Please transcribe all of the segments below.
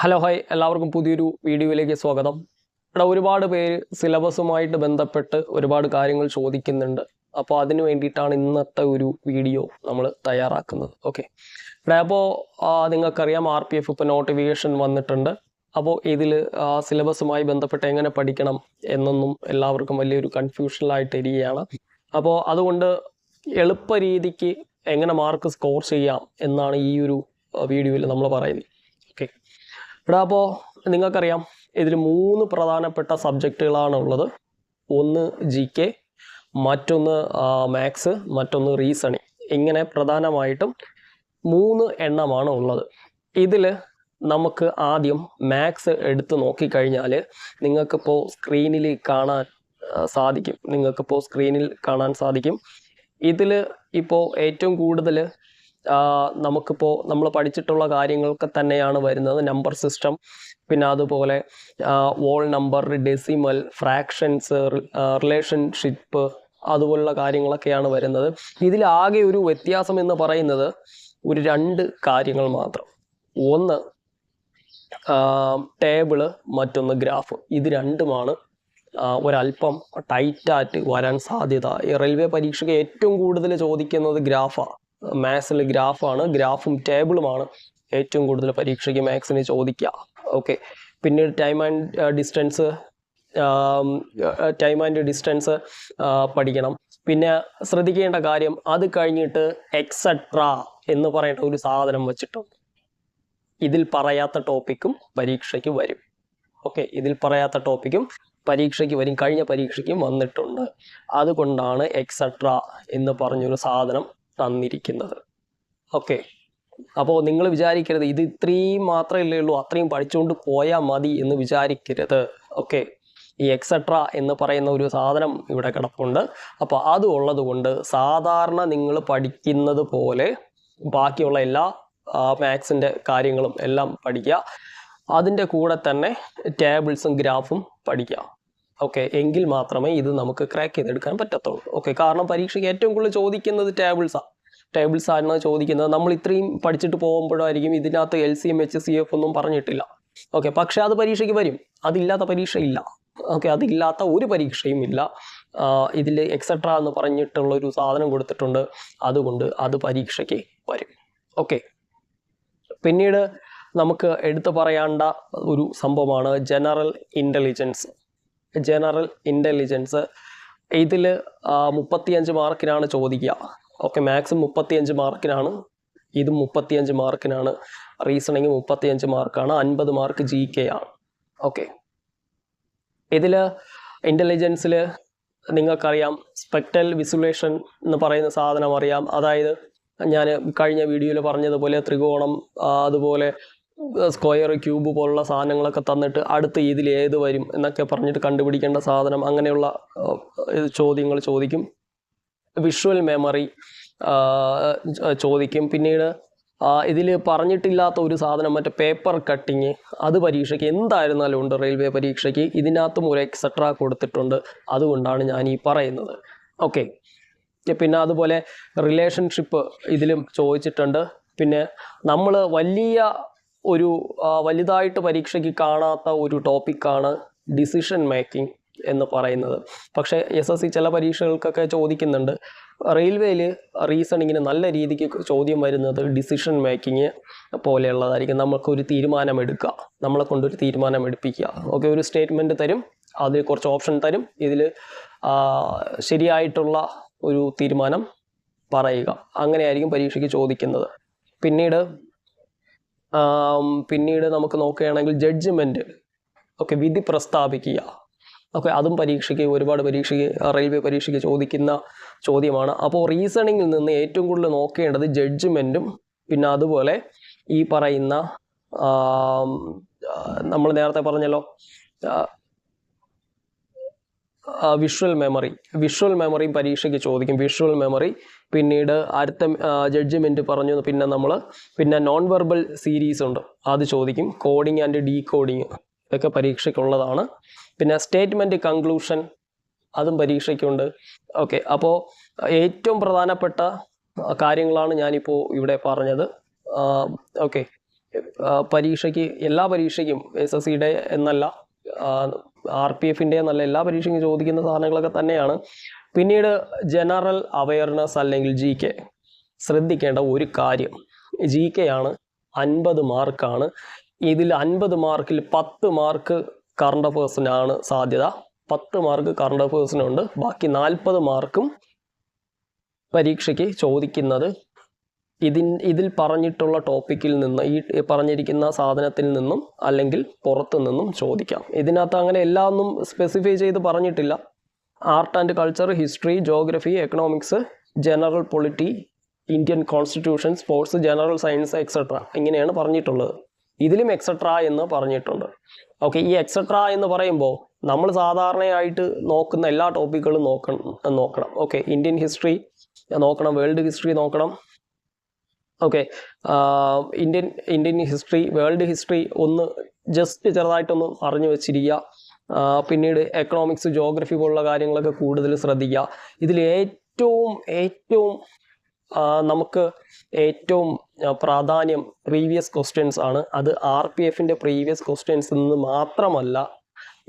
Hello hi. എല്ലാവർക്കും പുതിയൊരു വീഡിയോയിലേക്ക് സ്വാഗതം. ഇവിടെ ഒരുപാട് പേര് സിലബസുമായിട്ട് ബന്ധപ്പെട്ട് ഒരുപാട് കാര്യങ്ങൾ ചോദിക്കുന്നുണ്ട്. അപ്പോൾ അതിന് വേണ്ടിയിട്ടാണ് ഇന്നത്തെ ഒരു വീഡിയോ നമ്മൾ തയ്യാറാക്കുന്നത്. ഓക്കെ. ഇവിടെ അപ്പോൾ നിങ്ങൾക്കറിയാം ആർ പി എഫ് ഇപ്പോൾ നോട്ടിഫിക്കേഷൻ വന്നിട്ടുണ്ട്. അപ്പോൾ ഇതിൽ സിലബസുമായി ബന്ധപ്പെട്ട് എങ്ങനെ പഠിക്കണം എന്നൊന്നും എല്ലാവർക്കും വലിയൊരു കൺഫ്യൂഷനിലായിട്ട് ഇരിക്കുകയാണ്. അപ്പോൾ അതുകൊണ്ട് എളുപ്പ രീതിക്ക് എങ്ങനെ മാർക്ക് സ്കോർ ചെയ്യാം എന്നാണ് ഈ ഒരു വീഡിയോയിൽ നമ്മൾ പറയുന്നത്. ഇവിടെ അപ്പോൾ നിങ്ങൾക്കറിയാം ഇതിൽ മൂന്ന് പ്രധാനപ്പെട്ട സബ്ജക്റ്റുകളാണ് ഉള്ളത്. ഒന്ന് ജി കെ മറ്റൊന്ന് മാത്സ് മറ്റൊന്ന് റീസണിങ് ഇങ്ങനെ പ്രധാനമായിട്ടും മൂന്ന് എണ്ണമാണ് ഉള്ളത്. ഇതിൽ നമുക്ക് ആദ്യം മാത്സ് എടുത്ത് നോക്കിക്കഴിഞ്ഞാൽ നിങ്ങൾക്കിപ്പോൾ സ്ക്രീനിൽ കാണാൻ സാധിക്കും. നിങ്ങൾക്കിപ്പോൾ സ്ക്രീനിൽ കാണാൻ സാധിക്കും. ഇതിൽ ഇപ്പോൾ ഏറ്റവും കൂടുതൽ നമുക്കിപ്പോൾ നമ്മൾ പഠിച്ചിട്ടുള്ള കാര്യങ്ങളൊക്കെ തന്നെയാണ് വരുന്നത്. നമ്പർ സിസ്റ്റം പിന്നെ അതുപോലെ whole number decimal fractions relationship അതുപോലുള്ള കാര്യങ്ങളൊക്കെയാണ് വരുന്നത്. ഇതിലാകെ ഒരു വ്യത്യാസം എന്ന് പറയുന്നത് ഒരു രണ്ട് കാര്യങ്ങൾ മാത്രം. ഒന്ന് ടേബിൾ മറ്റൊന്ന് ഗ്രാഫ് ഇത് രണ്ടുമാണ് ഒരല്പം ടൈറ്റായിട്ട് വരാൻ സാധ്യത. റെയിൽവേ പരീക്ഷയ്ക്ക് ഏറ്റവും കൂടുതൽ ചോദിക്കുന്നത് ഗ്രാഫാണ് മാത്സിൽ ഗ്രാഫാണ്. ഗ്രാഫും ടേബിളുമാണ്. ഏറ്റവും കൂടുതൽ പരീക്ഷയ്ക്ക് മാത്സിന് ചോദിക്കുക. ഓക്കെ പിന്നീട് time and distance time and distance പഠിക്കണം. പിന്നെ ശ്രദ്ധിക്കേണ്ട കാര്യം അത് കഴിഞ്ഞിട്ട് എക്സെട്ര എന്ന് പറയേണ്ട ഒരു സാധനം വെച്ചിട്ടുണ്ട് ഇതിൽ പറയാത്ത ടോപ്പിക്കും പരീക്ഷയ്ക്ക് വരും. ഓക്കെ ഇതിൽ പറയാത്ത ടോപ്പിക്കും പരീക്ഷയ്ക്ക് വരും. കഴിഞ്ഞ പരീക്ഷയ്ക്കും വന്നിട്ടുണ്ട്. അതുകൊണ്ടാണ് എക്സെട്ര എന്ന് പറഞ്ഞൊരു സാധനം തന്നിരിക്കുന്നത്. ഓക്കെ. അപ്പോൾ നിങ്ങൾ വിചാരിക്കരുത് ഇത് ഇത്രയും മാത്രമേ ഉള്ളൂ അത്രയും പഠിച്ചുകൊണ്ട് പോയാൽ മതി എന്ന് വിചാരിക്കരുത്. ഓക്കെ. ഈ എക്സെട്ര എന്ന് പറയുന്ന ഒരു സാധനം ഇവിടെ കിടപ്പുണ്ട്. അപ്പോൾ അത് ഉള്ളത് കൊണ്ട് സാധാരണ നിങ്ങൾ പഠിക്കുന്നത് പോലെ ബാക്കിയുള്ള എല്ലാ മാത്സിന്റെ കാര്യങ്ങളും എല്ലാം പഠിക്കുക. അതിന്റെ കൂടെ തന്നെ ടേബിൾസും ഗ്രാഫും പഠിക്കുക. ഓക്കെ എങ്കിൽ മാത്രമേ ഇത് നമുക്ക് ക്രാക്ക് ചെയ്തെടുക്കാൻ പറ്റത്തുള്ളൂ. ഓക്കെ കാരണം പരീക്ഷയ്ക്ക് ഏറ്റവും കൂടുതൽ ചോദിക്കുന്നത് ടേബിൾസാണ് ടേബിൾസ് ആണ് ചോദിക്കുന്നത് നമ്മൾ ഇത്രയും പഠിച്ചിട്ട് പോകുമ്പോഴായിരിക്കും ഇതിനകത്ത് L C M H C F ഒന്നും പറഞ്ഞിട്ടില്ല. ഓക്കെ പക്ഷെ അത് പരീക്ഷയ്ക്ക് വരും. അതില്ലാത്ത പരീക്ഷ ഇല്ല. ഓക്കെ അതില്ലാത്ത ഒരു പരീക്ഷയും ഇല്ല. ഇതിൽ എക്സെട്ര എന്ന് പറഞ്ഞിട്ടുള്ള ഒരു സാധനം കൊടുത്തിട്ടുണ്ട്. അതുകൊണ്ട് അത് പരീക്ഷയ്ക്ക് വരും. ഓക്കെ പിന്നീട് നമുക്ക് എടുത്തു പറയേണ്ട ഒരു സംഭവമാണ് ജനറൽ ഇന്റലിജൻസ് ജനറൽ ഇന്റലിജൻസ് ഇതിൽ മുപ്പത്തിയഞ്ച് മാർക്കിനാണ് ചോദിക്കുക. ഓക്കെ മാക്സിമം മുപ്പത്തിയഞ്ച് മാർക്കിനാണ്. ഇത് മുപ്പത്തിയഞ്ച് മാർക്കിനാണ്. റീസണിങ് മുപ്പത്തിയഞ്ച് മാർക്കാണ്. അൻപത് മാർക്ക് ജി കെ ആണ്. ഓക്കെ ഇതിൽ ഇന്റലിജൻസിൽ നിങ്ങൾക്കറിയാം സ്പെക്ടൽ വിസുലേഷൻ എന്ന് പറയുന്ന സാധനം അറിയാം. അതായത് ഞാൻ കഴിഞ്ഞ വീഡിയോയിൽ പറഞ്ഞതുപോലെ ത്രികോണം അതുപോലെ സ്ക്വയർ ക്യൂബ് പോലുള്ള സാധനങ്ങളൊക്കെ തന്നിട്ട് അടുത്ത് ഇതിൽ ഏത് വരും എന്നൊക്കെ പറഞ്ഞിട്ട് കണ്ടുപിടിക്കേണ്ട സാധനം അങ്ങനെയുള്ള ചോദ്യങ്ങൾ ചോദിക്കും. വിഷ്വൽ മെമ്മറി ചോദിക്കും. പിന്നീട് ഇതിൽ പറഞ്ഞിട്ടില്ലാത്ത ഒരു സാധനം മറ്റേ പേപ്പർ കട്ടിങ് അത് പരീക്ഷയ്ക്ക് എന്തായിരുന്നാലും ഉണ്ട് റെയിൽവേ പരീക്ഷയ്ക്ക്. ഇതിനകത്തും ഒരു എക്സെട്ര കൊടുത്തിട്ടുണ്ട്. അതുകൊണ്ടാണ് ഞാൻ ഈ പറയുന്നത്. ഓക്കെ പിന്നെ അതുപോലെ റിലേഷൻഷിപ്പ് ഇതിലും ചോദിച്ചിട്ടുണ്ട്. പിന്നെ നമ്മൾ വലിയ ഒരു വലുതായിട്ട് പരീക്ഷയ്ക്ക് കാണാത്ത ഒരു ടോപ്പിക്കാണ് ഡിസിഷൻ മേക്കിംഗ് എന്ന് പറയുന്നത്. പക്ഷേ എസ് എസ് സി ചില പരീക്ഷകൾക്കൊക്കെ ചോദിക്കുന്നുണ്ട് റെയിൽവേയിൽ റീസണിങ്ങിന് നല്ല രീതിക്ക് ചോദ്യം വരുന്നത് ഡിസിഷൻ മേക്കിങ് പോലെയുള്ളതായിരിക്കും. നമുക്കൊരു തീരുമാനം എടുക്കുക നമ്മളെ കൊണ്ടൊരു തീരുമാനം എടുപ്പിക്കുക ഓക്കെ ഒരു സ്റ്റേറ്റ്മെന്റ് തരും. അതിൽ കുറച്ച് ഓപ്ഷൻ തരും. ഇതിൽ ശരിയായിട്ടുള്ള ഒരു തീരുമാനം പറയുക. അങ്ങനെയായിരിക്കും പരീക്ഷയ്ക്ക് ചോദിക്കുന്നത്. പിന്നീട് പിന്നീട് നമുക്ക് നോക്കുകയാണെങ്കിൽ ജഡ്ജ്മെന്റ് ഓക്കെ വിധി പ്രസ്താവിക്കുക. ഓക്കെ അതും പരീക്ഷയ്ക്ക് ഒരുപാട് പരീക്ഷയ്ക്ക് റെയിൽവേ പരീക്ഷയ്ക്ക് ചോദിക്കുന്ന ചോദ്യമാണ്. അപ്പോൾ റീസണിങ്ങിൽ നിന്ന് ഏറ്റവും കൂടുതൽ നോക്കേണ്ടത് ജഡ്ജ്മെന്റും പിന്നെ അതുപോലെ ഈ പറയുന്ന നമ്മൾ നേരത്തെ പറഞ്ഞല്ലോ വിഷ്വൽ മെമ്മറി വിഷ്വൽ മെമ്മറി പരീക്ഷയ്ക്ക് ചോദിക്കും. വിഷ്വൽ മെമ്മറി പിന്നീട് അടുത്ത ജഡ്ജ്മെന്റ് പറഞ്ഞു പിന്നെ നമ്മൾ പിന്നെ നോൺ വെർബൽ സീരീസ് ഉണ്ട്. അത് ചോദിക്കും. കോഡിങ് ആൻഡ് ഡീ കോഡിങ് ഇതൊക്കെ പരീക്ഷയ്ക്കുള്ളതാണ്. പിന്നെ സ്റ്റേറ്റ്മെന്റ് കൺക്ലൂഷൻ അതും പരീക്ഷയ്ക്കുണ്ട്. ഓക്കെ അപ്പോൾ ഏറ്റവും പ്രധാനപ്പെട്ട കാര്യങ്ങളാണ് ഞാനിപ്പോൾ ഇവിടെ പറഞ്ഞത്. ഓക്കെ പരീക്ഷയ്ക്ക് എല്ലാ പരീക്ഷയ്ക്കും എസ് എസ് സിയുടെ എന്നല്ല ആർ പി എഫിന്റെ നല്ല എല്ലാ പരീക്ഷയും ചോദിക്കുന്ന സാധനങ്ങളൊക്കെ തന്നെയാണ്. പിന്നീട് ജനറൽ അവയർനെസ് അല്ലെങ്കിൽ ജി കെ ശ്രദ്ധിക്കേണ്ട ഒരു കാര്യം ജി കെ ആണ് അൻപത് മാർക്കാണ്. ഇതിൽ അൻപത് മാർക്കിൽ പത്ത് മാർക്ക് കറണ്ട് അഫേഴ്സിനാണ് സാധ്യത. പത്ത് മാർക്ക് കറണ്ട് അഫേഴ്സിനുണ്ട് ബാക്കി നാൽപ്പത് മാർക്കും പരീക്ഷയ്ക്ക് ചോദിക്കുന്നത് ഇതിൻ ഇതിൽ പറഞ്ഞിട്ടുള്ള ടോപ്പിക്കിൽ നിന്ന് ഈ പറഞ്ഞിരിക്കുന്ന സാധനത്തിൽ നിന്നും അല്ലെങ്കിൽ പുറത്തു നിന്നും ചോദിക്കാം. ഇതിനകത്ത് അങ്ങനെ എല്ലാം ഒന്നും സ്പെസിഫൈ ചെയ്ത് പറഞ്ഞിട്ടില്ല. Art and culture history geography economics general polity Indian constitution sports general science etcetera ഇങ്ങനെയാണ് പറഞ്ഞിട്ടുള്ളത്. ഇതിലും എക്സെട്ര എന്ന് പറഞ്ഞിട്ടുണ്ട്. ഓക്കെ ഈ എക്സെട്ര എന്ന് പറയുമ്പോൾ നമ്മൾ സാധാരണയായിട്ട് നോക്കുന്ന എല്ലാ ടോപ്പിക്കുകളും നോക്കണം നോക്കണം. ഓക്കെ ഇന്ത്യൻ ഹിസ്റ്ററി നോക്കണം വേൾഡ് ഹിസ്റ്ററി നോക്കണം. Okay Indian Indian history world history ഒന്ന് ജസ്റ്റ് ചെറുതായിട്ടൊന്ന് അറിഞ്ഞു വെച്ചിരിക്കുക. പിന്നീട് എക്കണോമിക്സ് ജോഗ്രഫി പോലുള്ള കാര്യങ്ങളൊക്കെ കൂടുതൽ ശ്രദ്ധിക്കുക. ഇതിൽ ഏറ്റവും ഏറ്റവും നമുക്ക് ഏറ്റവും പ്രാധാന്യം പ്രീവിയസ് ക്വസ്റ്റ്യൻസ് ആണ്. അത് ആർ പി എഫിന്റെ പ്രീവിയസ് ക്വസ്റ്റ്യൻസ് നിന്ന് മാത്രമല്ല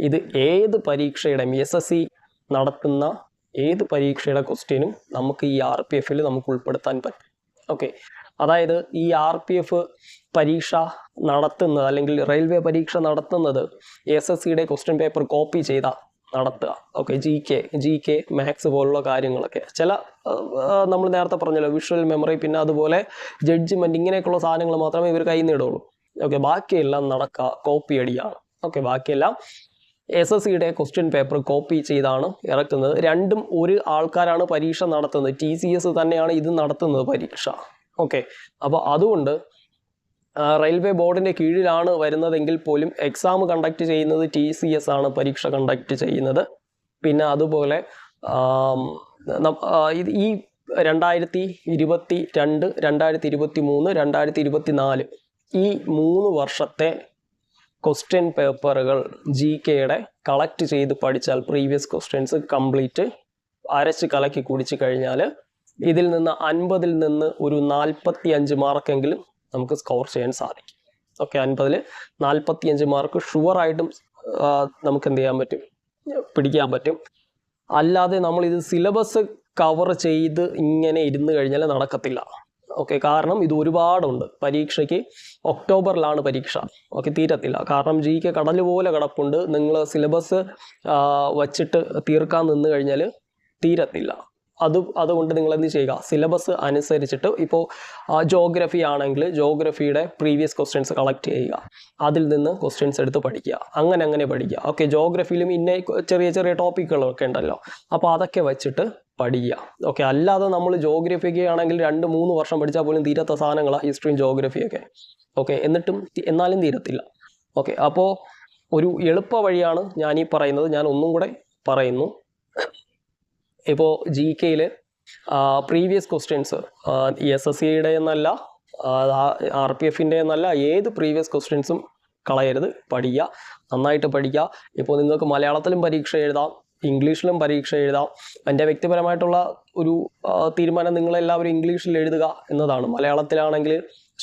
ഇത് ഏത് പരീക്ഷയുടെയും എസ് എസ് സി നടത്തുന്ന ഏത് പരീക്ഷയുടെ ക്വസ്റ്റ്യനും നമുക്ക് ഈ ആർ പി എഫിൽ നമുക്ക് ഉൾപ്പെടുത്താൻ പറ്റും. ഓക്കെ അതായത് ഈ ആർ പി എഫ് പരീക്ഷ നടത്തുന്നത് അല്ലെങ്കിൽ റെയിൽവേ പരീക്ഷ നടത്തുന്നത് എസ് എസ് സിയുടെ ക്വസ്റ്റ്യൻ പേപ്പർ കോപ്പി ചെയ്ത നടത്തുക. Okay G K G K maths പോലുള്ള കാര്യങ്ങളൊക്കെ. ചില നമ്മൾ നേരത്തെ പറഞ്ഞല്ലോ വിഷ്വൽ മെമ്മറി പിന്നെ അതുപോലെ ജഡ്ജ്മെന്റ് ഇങ്ങനെയൊക്കെയുള്ള സാധനങ്ങൾ മാത്രമേ ഇവർ കയ്യിൽ നിന്നിടുള്ളൂ ഓക്കെ ബാക്കിയെല്ലാം നടക്കുക കോപ്പി അടിയാണ് ഓക്കെ ബാക്കിയെല്ലാം എസ് എസ് സിയുടെ ക്വസ്റ്റ്യൻ പേപ്പർ കോപ്പി ചെയ്താണ് ഇറക്കുന്നത്. രണ്ടും ഒരു ആൾക്കാരാണ് പരീക്ഷ നടത്തുന്നത്. ടി സി എസ് തന്നെയാണ് ഇത് നടത്തുന്നത് പരീക്ഷ. ഓക്കെ അപ്പോൾ അതുകൊണ്ട് റെയിൽവേ ബോർഡിന്റെ കീഴിലാണ് വരുന്നതെങ്കിൽ പോലും എക്സാം കണ്ടക്ട് ചെയ്യുന്നത് ടി സി എസ് ആണ് പരീക്ഷ കണ്ടക്ട് ചെയ്യുന്നത്. പിന്നെ അതുപോലെ ഈ രണ്ടായിരത്തി ഇരുപത്തി രണ്ട് രണ്ടായിരത്തി ഇരുപത്തി മൂന്ന് രണ്ടായിരത്തി ഇരുപത്തി നാല് ഈ മൂന്ന് വർഷത്തെ ക്വസ്റ്റ്യൻ പേപ്പറുകൾ ജി കെയുടെ കളക്ട് ചെയ്ത് പഠിച്ചാൽ പ്രീവിയസ് ക്വസ്റ്റ്യൻസ് കംപ്ലീറ്റ് അരച്ച് കലക്കി കുടിച്ചു കഴിഞ്ഞാൽ ഇതിൽ നിന്ന് അൻപതിൽ നിന്ന് ഒരു നാൽപ്പത്തി അഞ്ച് മാർക്കെങ്കിലും നമുക്ക് സ്കോർ ചെയ്യാൻ സാധിക്കും. ഓക്കെ അൻപതിൽ നാൽപ്പത്തി അഞ്ച് മാർക്ക് ഷുവറായിട്ടും നമുക്ക് എന്ത് ചെയ്യാൻ പറ്റും? പിടിക്കാൻ പറ്റും. അല്ലാതെ നമ്മൾ ഇത് സിലബസ് കവർ ചെയ്ത് ഇങ്ങനെ ഇരുന്ന് കഴിഞ്ഞാൽ നടക്കത്തില്ല. ഓക്കെ കാരണം ഇത് ഒരുപാടുണ്ട്. പരീക്ഷയ്ക്ക് ഒക്ടോബറിലാണ് പരീക്ഷ. ഓക്കെ തീരത്തില്ല. കാരണം ജി കെ കടൽ പോലെ കിടപ്പുണ്ട്. നിങ്ങൾ സിലബസ് വച്ചിട്ട് തീർക്കാൻ നിന്ന് കഴിഞ്ഞാൽ തീരത്തില്ല. അത് അതുകൊണ്ട് നിങ്ങൾ എന്ത് ചെയ്യുക? സിലബസ് അനുസരിച്ചിട്ട് ഇപ്പോൾ ജോഗ്രഫി ആണെങ്കിൽ ജോഗ്രഫിയുടെ പ്രീവിയസ് ക്വസ്റ്റ്യൻസ് കളക്ട് ചെയ്യുക. അതിൽ നിന്ന് ക്വസ്റ്റ്യൻസ് എടുത്ത് പഠിക്കുക. അങ്ങനെ അങ്ങനെ പഠിക്കുക. ഓക്കെ ജോഗ്രഫിയിലും ഇന്ന ചെറിയ ചെറിയ ടോപ്പിക്കുകളൊക്കെ ഉണ്ടല്ലോ. അപ്പോൾ അതൊക്കെ വെച്ചിട്ട് പഠിക്കുക. ഓക്കെ അല്ലാതെ നമ്മൾ ജോഗ്രഫിക്ക് ആണെങ്കിൽ രണ്ട് മൂന്ന് വർഷം പഠിച്ചാൽ പോലും തീരാത്ത സാധനങ്ങളാണ് ഹിസ്റ്ററിയും ജോഗ്രഫിയൊക്കെ ഓക്കെ എന്നിട്ടും എന്നാലും തീരത്തില്ല. ഓക്കെ അപ്പോൾ ഒരു എളുപ്പ വഴിയാണ് ഞാൻ ഈ പറയുന്നത്. ഞാൻ ഒന്നും കൂടെ പറയുന്നു. ഇപ്പോൾ ജി കെയിൽ പ്രീവിയസ് ക്വസ്റ്റ്യൻസ് എസ് എസ് സിയുടെ എന്നല്ല ആർ പി എഫിന്റെ എന്നല്ല ഏത് പ്രീവിയസ് ക്വസ്റ്റ്യൻസും കളയരുത്. പഠിക്കുക നന്നായിട്ട് പഠിക്കുക ഇപ്പോൾ നിങ്ങൾക്ക് മലയാളത്തിലും പരീക്ഷ എഴുതാം ഇംഗ്ലീഷിലും പരീക്ഷ എഴുതാം. എന്റെ വ്യക്തിപരമായിട്ടുള്ള ഒരു തീരുമാനം നിങ്ങളെല്ലാവരും ഇംഗ്ലീഷിൽ എഴുതുക എന്നതാണ്. മലയാളത്തിലാണെങ്കിൽ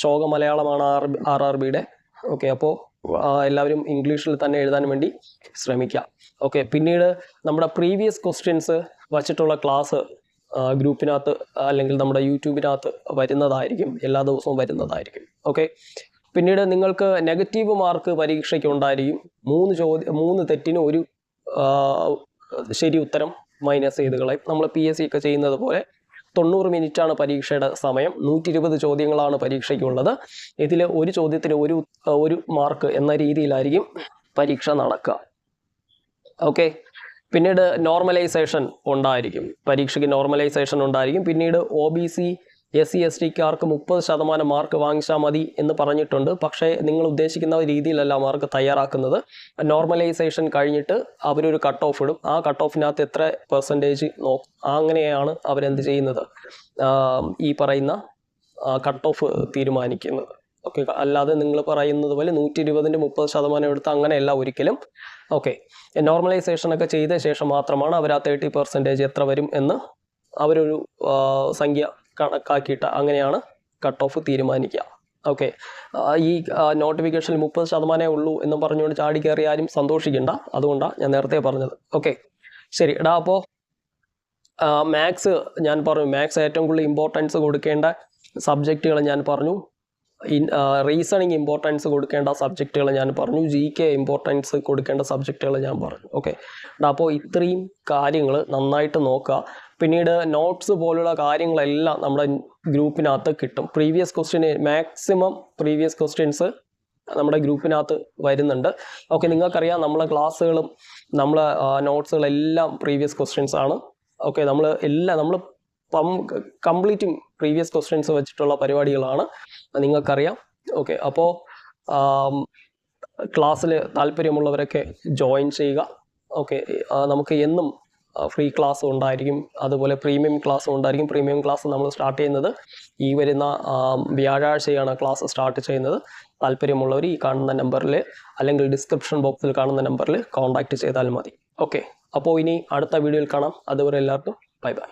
ശോക മലയാളമാണ് ആർ ആർ ആർ ബിയുടെ ഓക്കെ അപ്പോൾ എല്ലാവരും ഇംഗ്ലീഷിൽ തന്നെ എഴുതാൻ വേണ്ടി ശ്രമിക്കുക ഓക്കെ പിന്നീട് നമ്മുടെ പ്രീവിയസ് ക്വസ്റ്റ്യൻസ് വച്ചിട്ടുള്ള ക്ലാസ് ഗ്രൂപ്പിനകത്ത് അല്ലെങ്കിൽ നമ്മുടെ യൂട്യൂബിനകത്ത് വരുന്നതായിരിക്കും എല്ലാ ദിവസവും വരുന്നതായിരിക്കും. ഓക്കെ പിന്നീട് നിങ്ങൾക്ക് നെഗറ്റീവ് മാർക്ക് പരീക്ഷയ്ക്ക് ഉണ്ടായിരിക്കും. മൂന്ന് ചോദ്യം മൂന്ന് തെറ്റിന് ഒരു ശരി ഉത്തരം മൈനസ് ചെയ്ത് കളയും. നമ്മൾ പി എസ് സി ഒക്കെ ചെയ്യുന്നത് പോലെ തൊണ്ണൂറ് മിനിറ്റാണ് പരീക്ഷയുടെ സമയം. നൂറ്റി ഇരുപത് ചോദ്യങ്ങളാണ് പരീക്ഷയ്ക്കുള്ളത്. ഇതിൽ ഒരു ചോദ്യത്തിന് ഒരു ഒരു മാർക്ക് എന്ന രീതിയിലായിരിക്കും പരീക്ഷ നടക്കുക ഓക്കെ? പിന്നീട് നോർമലൈസേഷൻ ഉണ്ടായിരിക്കും. പരീക്ഷയ്ക്ക് നോർമലൈസേഷൻ ഉണ്ടായിരിക്കും. പിന്നീട് O B C S C S ടിക്കാർക്ക് മുപ്പത് ശതമാനം മാർക്ക് വാങ്ങിച്ചാൽ മതി എന്ന് പറഞ്ഞിട്ടുണ്ട്. പക്ഷേ നിങ്ങൾ ഉദ്ദേശിക്കുന്ന രീതിയിലല്ല മാർക്ക് തയ്യാറാക്കുന്നത്. നോർമലൈസേഷൻ കഴിഞ്ഞിട്ട് അവരൊരു കട്ട് ഓഫ് ഇടും. ആ കട്ട് ഓഫിനകത്ത് എത്ര പെർസെന്റേജ് നോ അങ്ങനെയാണ് അവരെന്ത് ചെയ്യുന്നത്? ഈ പറയുന്ന കട്ട് ഓഫ് തീരുമാനിക്കുന്നത്. ഓക്കെ അല്ലാതെ നിങ്ങൾ പറയുന്നത് പോലെ നൂറ്റി ഇരുപതിന്റെ മുപ്പത് ശതമാനം എടുത്ത് അങ്ങനെയല്ല ഒരിക്കലും. ഓക്കെ നോർമലൈസേഷൻ ഒക്കെ ചെയ്ത ശേഷം മാത്രമാണ് അവർ ആ തേർട്ടി പെർസെന്റേജ് എത്ര വരും എന്ന് അവരൊരു സംഖ്യ കണക്കാക്കിയിട്ട് അങ്ങനെയാണ് കട്ട് ഓഫ് തീരുമാനിക്കുക. ഓക്കെ ഈ നോട്ടിഫിക്കേഷനിൽ മുപ്പത് ശതമാനമേ ഉള്ളൂ എന്ന് പറഞ്ഞുകൊണ്ട് ചാടി കയറി ആരും സന്തോഷിക്കണ്ട. അതുകൊണ്ടാണ് ഞാൻ നേരത്തെ പറഞ്ഞത്. ഓക്കെ ശരി എടാ അപ്പോൾ മാത്സ് ഞാൻ പറഞ്ഞു മാത്സ് ഏറ്റവും കൂടുതൽ ഇമ്പോർട്ടൻസ് കൊടുക്കേണ്ട സബ്ജക്റ്റുകൾ ഞാൻ പറഞ്ഞു. ഇൻ റീസണിങ് ഇമ്പോർട്ടൻസ് കൊടുക്കേണ്ട സബ്ജക്റ്റുകൾ ഞാൻ പറഞ്ഞു. ജി കെ ഇമ്പോർട്ടൻസ് കൊടുക്കേണ്ട സബ്ജക്റ്റുകൾ ഞാൻ പറഞ്ഞു. ഓക്കെ അപ്പോൾ ഇത്രയും കാര്യങ്ങൾ നന്നായിട്ട് നോക്കുക. പിന്നീട് നോട്ട്സ് പോലുള്ള കാര്യങ്ങളെല്ലാം നമ്മുടെ ഗ്രൂപ്പിനകത്ത് കിട്ടും. Previous question maximum previous questions നമ്മുടെ ഗ്രൂപ്പിനകത്ത് വരുന്നുണ്ട്. ഓക്കെ നിങ്ങൾക്കറിയാം നമ്മളെ ക്ലാസ്സുകളും നമ്മളെ നോട്ട്സുകളെല്ലാം പ്രീവിയസ് ക്വസ്റ്റ്യൻസ് ആണ്. ഓക്കെ നമ്മൾ എല്ലാം നമ്മൾ കംപ്ലീറ്റും പ്രീവിയസ് ക്വസ്റ്റ്യൻസ് വെച്ചിട്ടുള്ള പരിപാടികളാണ്. നിങ്ങൾക്കറിയാം. ഓക്കെ അപ്പോൾ ക്ലാസ്സിൽ താല്പര്യമുള്ളവരൊക്കെ ജോയിൻ ചെയ്യുക. ഓക്കെ നമുക്ക് എന്നും ഫ്രീ ക്ലാസ് ഉണ്ടായിരിക്കും. അതുപോലെ പ്രീമിയം ക്ലാസ് ഉണ്ടായിരിക്കും. പ്രീമിയം ക്ലാസ് നമ്മൾ സ്റ്റാർട്ട് ചെയ്യുന്നത് ഈ വരുന്ന വ്യാഴാഴ്ചയാണ് ക്ലാസ് സ്റ്റാർട്ട് ചെയ്യുന്നത്. താല്പര്യമുള്ളവർ ഈ കാണുന്ന നമ്പറിൽ അല്ലെങ്കിൽ ഡിസ്ക്രിപ്ഷൻ ബോക്സിൽ കാണുന്ന നമ്പറിൽ കോൺടാക്റ്റ് ചെയ്താൽ മതി. ഓക്കെ അപ്പോൾ ഇനി അടുത്ത വീഡിയോയിൽ കാണാം. അതുവരെ എല്ലാവർക്കും ബൈ ബൈ